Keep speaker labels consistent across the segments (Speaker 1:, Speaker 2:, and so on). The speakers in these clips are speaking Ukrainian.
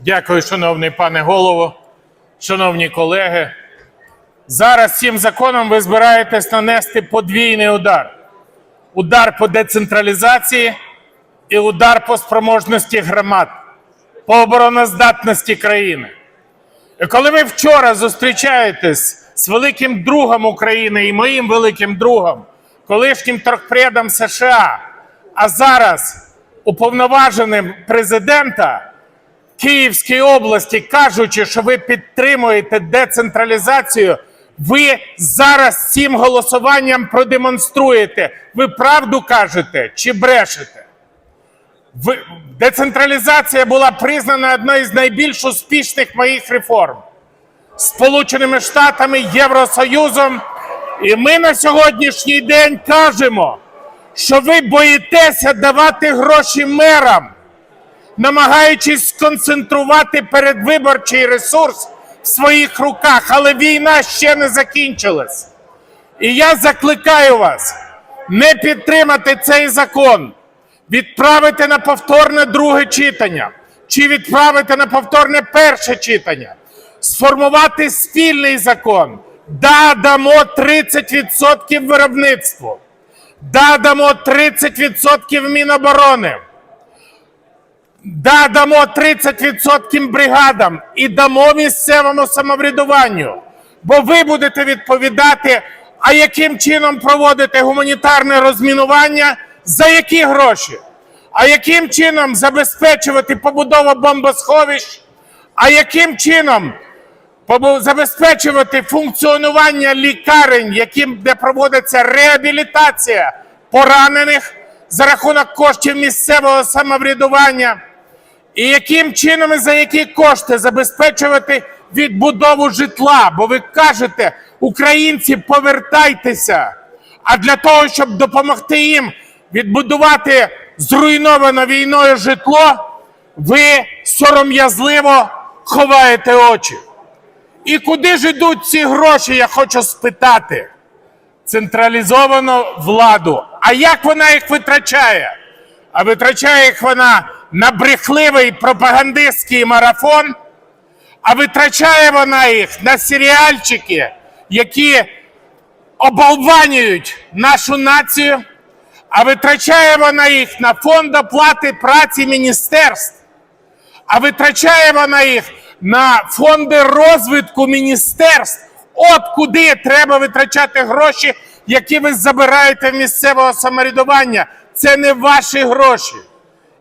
Speaker 1: Дякую, шановний пане голово, шановні колеги. Зараз цим законом ви збираєтесь нанести подвійний удар: удар по децентралізації і удар по спроможності громад, по обороноздатності країни. І коли ви вчора зустрічаєтесь з великим другом України і моїм великим другом, колишнім торгпредом США, а зараз уповноваженим президента Київської області, кажучи, що ви підтримуєте децентралізацію, ви зараз цим голосуванням продемонструєте, ви правду кажете чи брешете. Ви- Децентралізація була признана одною з найбільш успішних моїх реформ Сполученими Штатами, Євросоюзом. І ми на сьогоднішній день кажемо, що ви боїтеся давати гроші мерам, намагаючись сконцентрувати передвиборчий ресурс в своїх руках, але війна ще не закінчилась. І я закликаю вас не підтримати цей закон, відправити на повторне друге читання чи відправити на повторне перше читання, сформувати спільний закон. Да, дамо 30% виробництву, да, дамо 30% Міноборони, да, дамо 30% бригадам і дамо місцевому самоврядуванню. Бо ви будете відповідати, а яким чином проводити гуманітарне розмінування, за які гроші, а яким чином забезпечувати побудову бомбосховищ, а яким чином забезпечувати функціонування лікарень, яким де проводиться реабілітація поранених за рахунок коштів місцевого самоврядування. І яким чином і за які кошти забезпечувати відбудову житла? Бо ви кажете, українці, повертайтеся. А для того, щоб допомогти їм відбудувати зруйноване війною житло, ви сором'язливо ховаєте очі. І куди ж йдуть ці гроші, я хочу спитати. Централізовану владу. А як вона їх витрачає? А витрачає їх вона на брехливий пропагандистський марафон, а витрачає вона їх на серіальчики, які оболванюють нашу націю, а витрачає вона їх на фонд оплати праці міністерств, а витрачає вона їх на фонди розвитку міністерств. От куди треба витрачати гроші, які ви забираєте місцевого самоврядування. Це не ваші гроші.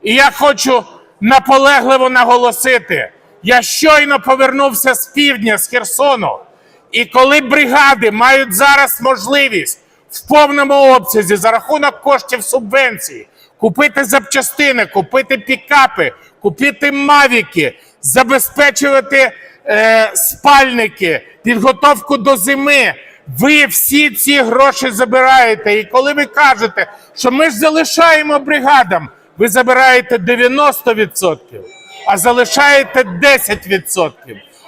Speaker 1: І я хочу наполегливо наголосити: я щойно повернувся з півдня, з Херсону. І коли бригади мають зараз можливість в повному обсязі за рахунок коштів субвенції купити запчастини, купити пікапи, купити мавіки, забезпечувати е, спальники, підготовку до зими. Ви всі ці гроші забираєте. І коли ви кажете, що ми залишаємо бригадам, ви забираєте 90%, а залишаєте 10%.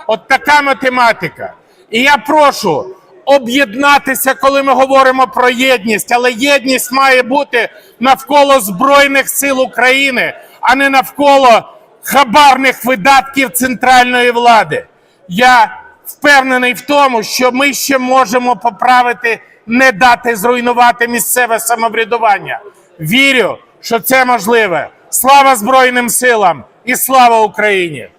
Speaker 1: От така математика. І я прошу об'єднатися, коли ми говоримо про єдність, але єдність має бути навколо Збройних сил України, а не навколо хабарних видатків центральної влади. Я впевнений в тому, що ми ще можемо поправити, не дати зруйнувати місцеве самоврядування. Вірю, що це можливе. Слава Збройним силам і слава Україні!